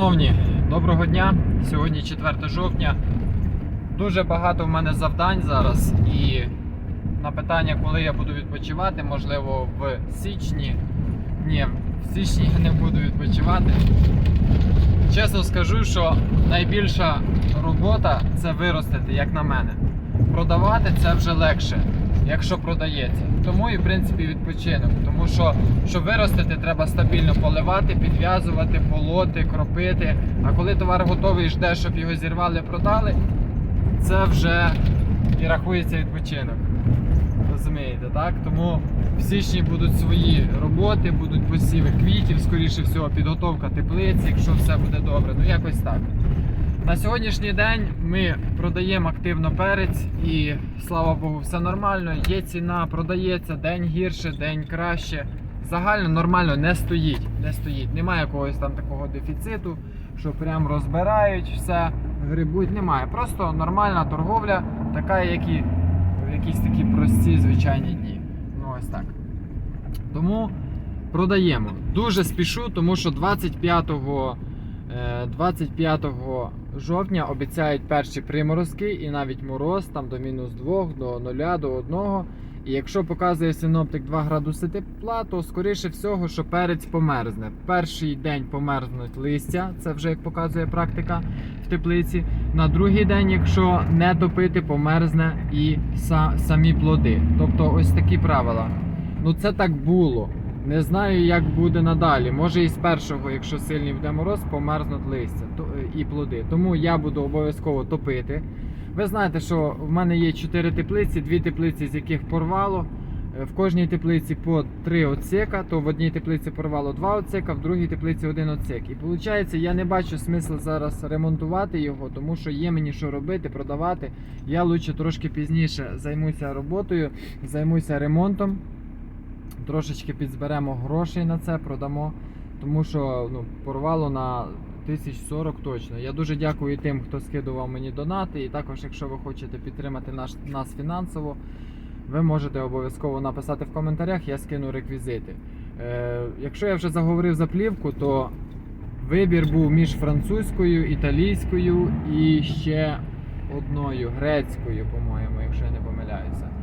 Шановні, доброго дня. Сьогодні 4 жовтня. Дуже багато в мене завдань зараз. І на питання, коли я буду відпочивати, можливо, в січні. Ні, в січні я не буду відпочивати. Чесно скажу, що найбільша робота це виростити, як на мене. Продавати це вже легше, якщо продається. Тому і в принципі відпочинок. Тому що щоб виростити, треба стабільно поливати, підв'язувати, полоти, кропити. А коли товар готовий, ждеш, щоб його зірвали, продали, це вже і рахується відпочинок. Розумієте, так? Тому в січні будуть свої роботи, будуть посіви квітів, скоріше всього, підготовка теплиці, якщо все буде добре. Ну якось так. На сьогоднішній день ми продаємо активно перець і слава Богу, все нормально. Є ціна, продається день гірше, день краще. Загально нормально не стоїть. Не стоїть. Немає якогось там такого дефіциту, що прям розбирають все, грибуть. Немає. Просто нормальна торговля, така, як і в якісь такі прості звичайні дні. Ну ось так. Тому продаємо. Дуже спішу, тому що 25 Е, 25 жовтня обіцяють перші приморозки і навіть мороз там до мінус 2, до 0, до 1. І якщо показує синоптик 2 градуси тепла, то скоріше всього, що перець померзне. Перший день померзнуть листя, це вже як показує практика в теплиці. На другий день, якщо не топити, померзне і са- самі плоди. Тобто ось такі правила. Ну це так було. Не знаю, як буде надалі. Може і з першого, якщо сильний буде мороз, померзнуть листя і плоди. Тому я буду обов'язково топити. Ви знаєте, що в мене є 4 теплиці, дві теплиці, з яких порвало. Е, В кожній теплиці по 3 отсека, то в одній теплиці порвало 2 отсека, в другій теплиці один отсек. І виходить, я не бачу смисла зараз ремонтувати його, тому що є мені що робити, продавати. Я лучше трошки пізніше займуся роботою, займуся ремонтом трошечки підзберемо грошей на це, продамо. Тому що ну, порвало на 1040 точно. Я дуже дякую тим, хто скидував мені донати. І також, якщо ви хочете підтримати наш, нас фінансово, ви можете обов'язково написати в коментарях, я скину реквізити. Е, якщо я вже заговорив за плівку, то вибір був між французькою, італійською і ще одною грецькою, по-моєму, якщо я не помиляюся.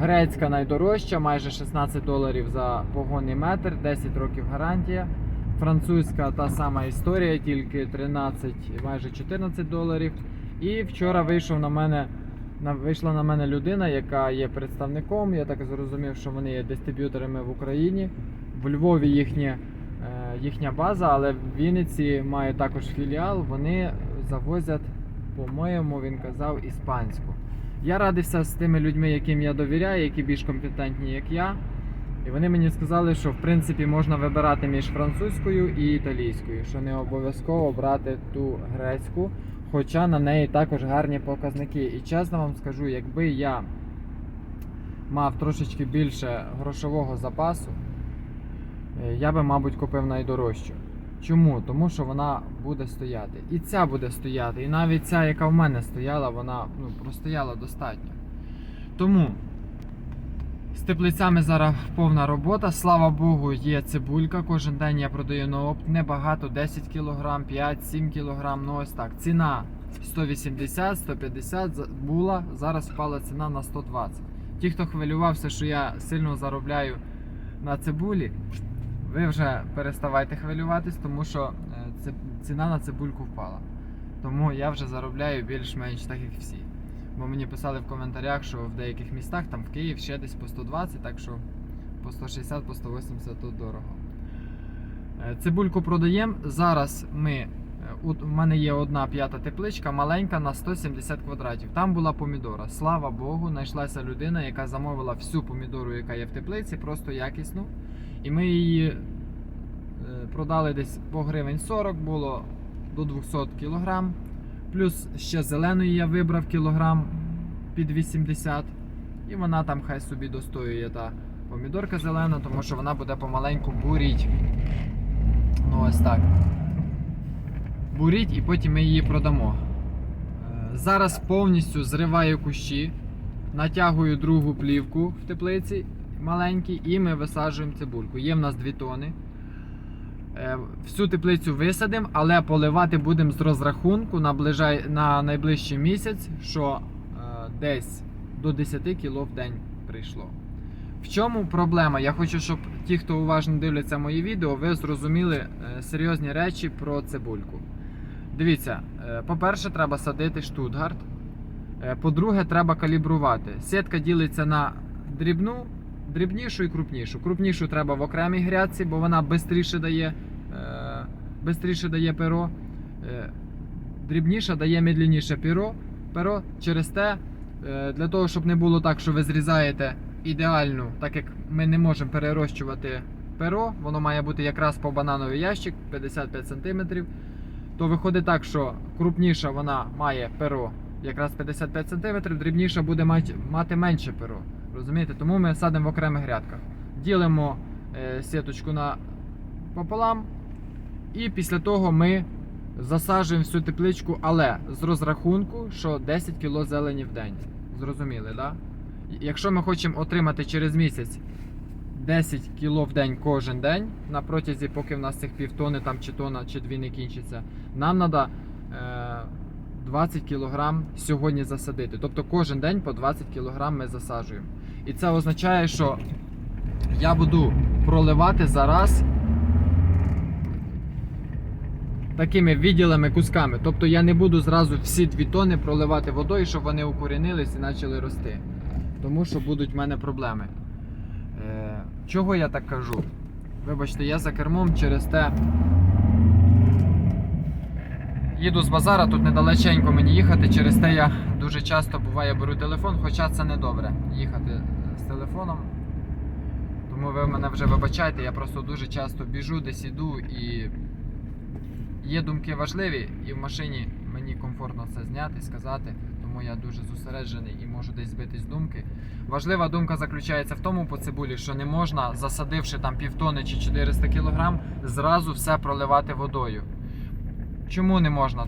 Грецька найдорожча, майже 16 доларів за погонний метр, 10 років гарантія. Французька та сама історія, тільки 13, майже 14 доларів. І вчора вийшов на мене, вийшла на мене людина, яка є представником. Я так зрозумів, що вони є дистриб'юторами в Україні. В Львові їхня, е, їхня база, але в Вінниці має також філіал. Вони завозять, по-моєму, він казав, іспанську. Я радився з тими людьми, яким я довіряю, які більш компетентні, як я. І вони мені сказали, що в принципі можна вибирати між французькою і італійською, що не обов'язково брати ту грецьку, хоча на неї також гарні показники. І чесно вам скажу, якби я мав трошечки більше грошового запасу, е, я би, мабуть, купив найдорожчу. Чому? Тому що вона буде стояти. І ця буде стояти. І навіть ця, яка в мене стояла, вона ну, простояла достатньо. Тому з теплицями зараз повна робота. Слава Богу, є цибулька. Кожен день я продаю на опт. Небагато, 10 кг, 5-7 кг. Ну ось так. Ціна 180-150 була. Зараз впала ціна на 120. Ті, хто хвилювався, що я сильно заробляю на цибулі, ви вже переставайте хвилюватись, тому що е, ціна на цибульку впала. Тому я вже заробляю більш-менш так, як всі. Бо мені писали в коментарях, що в деяких містах, там в Київ ще десь по 120, так що по 160, по 180 тут дорого. Е, Цибульку продаємо. Зараз ми. Е, У мене є одна п'ята тепличка, маленька на 170 квадратів. Там була помідора. Слава Богу, знайшлася людина, яка замовила всю помідору, яка є в теплиці, просто якісну. І ми її е, продали десь по гривень 40 було до 200 кілограм. Плюс ще зеленої я вибрав кілограм під 80. І вона там хай собі достоює та помідорка зелена, тому що вона буде помаленьку буріть. Ну ось так. Буріть і потім ми її продамо. Е, Зараз повністю зриваю кущі, натягую другу плівку в теплиці маленькій і ми висаджуємо цибульку. Є в нас 2 тони. Е, Всю теплицю висадимо, але поливати будемо з розрахунку на, найближчий місяць, що е, десь до 10 кг в день прийшло. В чому проблема? Я хочу, щоб ті, хто уважно дивляться мої відео, ви зрозуміли серйозні речі про цибульку. Дивіться, е, по-перше, треба садити штутгарт. Е, По-друге, треба калібрувати. Сітка ділиться на дрібну, дрібнішу і крупнішу. Крупнішу треба в окремій грядці, бо вона швидше дає, е, бистріше дає перо. Дрібніша дає медленніше перо. перо. Через те, для того, щоб не було так, що ви зрізаєте ідеальну, так як ми не можемо перерощувати перо, воно має бути якраз по банановий ящик 55 см. То виходить так, що крупніша вона має перо якраз 55 см, дрібніша буде мати, менше перо. Розумієте? Тому ми садимо в окремих грядках. Ділимо е, сіточку на пополам, і після того ми засаджуємо всю тепличку, але з розрахунку, що 10 кг зелені в день. Зрозуміли, так? Да? Якщо ми хочемо отримати через місяць 10 кг в день кожен день, на протязі, поки в нас цих півтони там, чи тона, чи дві не кінчиться, нам треба е, 20 кг сьогодні засадити. Тобто кожен день по 20 кг ми засаджуємо. І це означає, що я буду проливати зараз такими відділами кусками. Тобто я не буду зразу всі 2 тони проливати водою, щоб вони укорінились і почали рости. Тому що будуть в мене проблеми. Е, чого я так кажу? Вибачте, я за кермом через те. Їду з базара, тут недалеченько мені їхати, через те я дуже часто буває беру телефон, хоча це не добре їхати з телефоном. Тому ви мене вже вибачайте, я просто дуже часто біжу, десь іду і є думки важливі, і в машині мені комфортно це зняти, сказати, тому я дуже зосереджений і можу десь збитись думки. Важлива думка заключається в тому по цибулі, що не можна, засадивши там півтони чи 400 кг, зразу все проливати водою. Чому не можна?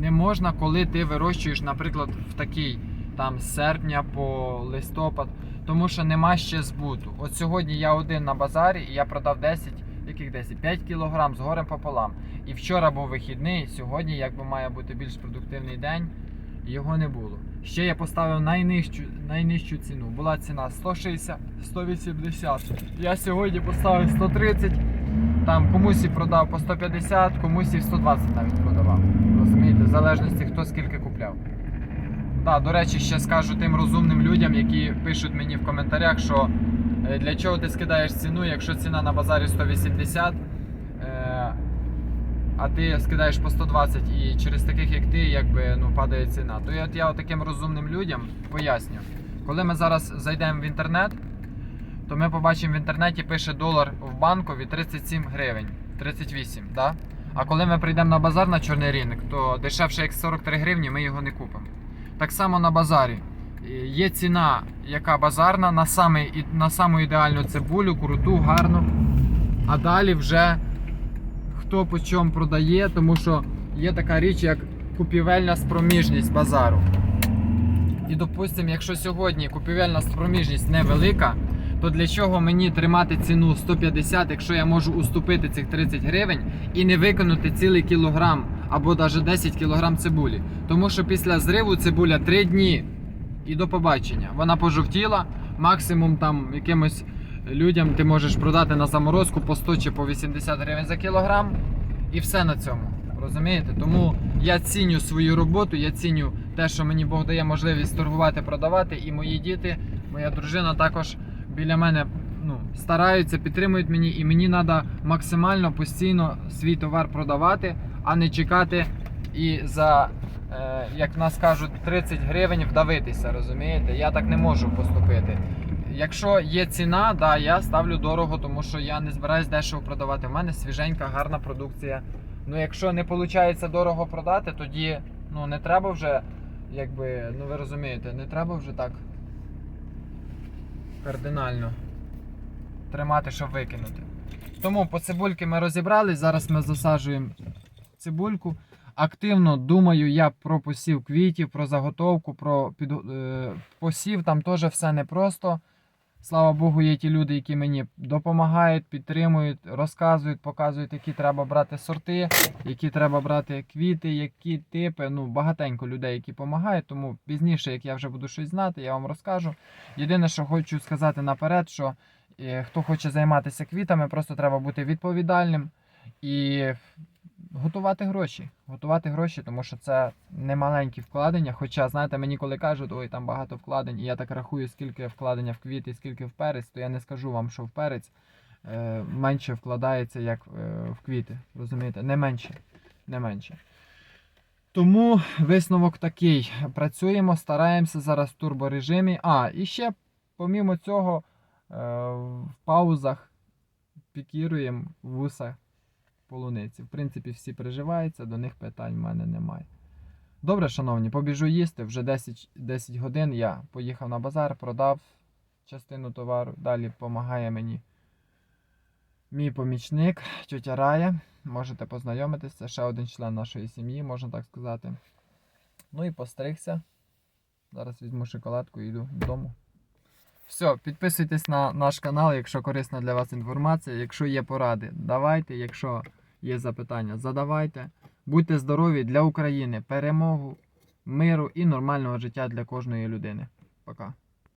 Не можна, коли ти вирощуєш, наприклад, в такий там з серпня по листопад, тому що нема ще збуту. От сьогодні я один на базарі і я продав 10, яких 10? 5 кг з горем пополам. І вчора був вихідний, сьогодні, якби має бути більш продуктивний день, його не було. Ще я поставив найнижчу, найнижчу ціну. Була ціна 160, 180. Я сьогодні поставив 130. Там комусь і продав по 150, комусь і 120 навіть продавав. Розумієте, в залежності хто скільки купляв. Так, до речі, ще скажу тим розумним людям, які пишуть мені в коментарях, що е, для чого ти скидаєш ціну, якщо ціна на базарі 180, е, а ти скидаєш по 120 і через таких як ти, якби ну, падає ціна. То я, от я таким розумним людям поясню. Коли ми зараз зайдемо в інтернет, то ми побачимо в інтернеті пише долар в банкові 37 гривень, 38, да? А коли ми прийдемо на базар на чорний ринок, то дешевше як 43 гривні ми його не купимо. Так само на базарі. Е, Є ціна, яка базарна, на, саме, на саму ідеальну цибулю, круту, гарну. А далі вже хто по чому продає, тому що є така річ, як купівельна спроміжність базару. І допустимо, якщо сьогодні купівельна спроміжність невелика, то для чого мені тримати ціну 150, якщо я можу уступити цих 30 гривень і не виконати цілий кілограм або навіть 10 кілограм цибулі? Тому що після зриву цибуля 3 дні і до побачення. Вона пожовтіла, максимум там якимось людям ти можеш продати на заморозку по 100 чи по 80 гривень за кілограм, і все на цьому. Розумієте? Тому я ціню свою роботу, я ціню те, що мені Бог дає можливість торгувати, продавати, і мої діти, моя дружина також біля мене ну, стараються, підтримують мені, і мені треба максимально постійно свій товар продавати, а не чекати і за, е, як нас кажуть, 30 гривень вдавитися. Розумієте? Я так не можу поступити. Якщо є ціна, да, я ставлю дорого, тому що я не збираюсь дешево продавати. У мене свіженька, гарна продукція. Ну, якщо не виходить дорого продати, тоді ну, не треба вже, якби, ну ви розумієте, не треба вже так кардинально тримати, щоб викинути. Тому по цибульки ми розібрались. Зараз ми засаджуємо цибульку. Активно думаю я про посів квітів, про заготовку, про під... е, посів. Там теж все непросто. Слава Богу, є ті люди, які мені допомагають, підтримують, розказують, показують, які треба брати сорти, які треба брати квіти, які типи. Ну, багатенько людей, які допомагають. Тому пізніше, як я вже буду щось знати, я вам розкажу. Єдине, що хочу сказати наперед, що е, хто хоче займатися квітами, просто треба бути відповідальним і готувати гроші. Готувати гроші, тому що це не маленькі вкладення. Хоча, знаєте, мені коли кажуть, ой, там багато вкладень, і я так рахую, скільки вкладення в квіти, скільки в перець, то я не скажу вам, що в перець е, менше вкладається, як е, в квіти. Розумієте? Не менше. Не менше. Тому висновок такий. Працюємо, стараємося зараз в турборежимі. А, і ще, помімо цього, е, в паузах пікіруємо вуса полуниці. В принципі, всі приживаються, до них питань в мене немає. Добре, шановні, побіжу їсти. Вже 10, 10 годин я поїхав на базар, продав частину товару. Далі допомагає мені мій помічник, тетя Рая. Можете познайомитися, ще один член нашої сім'ї, можна так сказати. Ну і постригся. Зараз візьму шоколадку і йду додому. Все, підписуйтесь на наш канал, якщо корисна для вас інформація. Якщо є поради, давайте. Якщо є запитання, задавайте. Будьте здорові для України, перемогу, миру і нормального життя для кожної людини. Пока.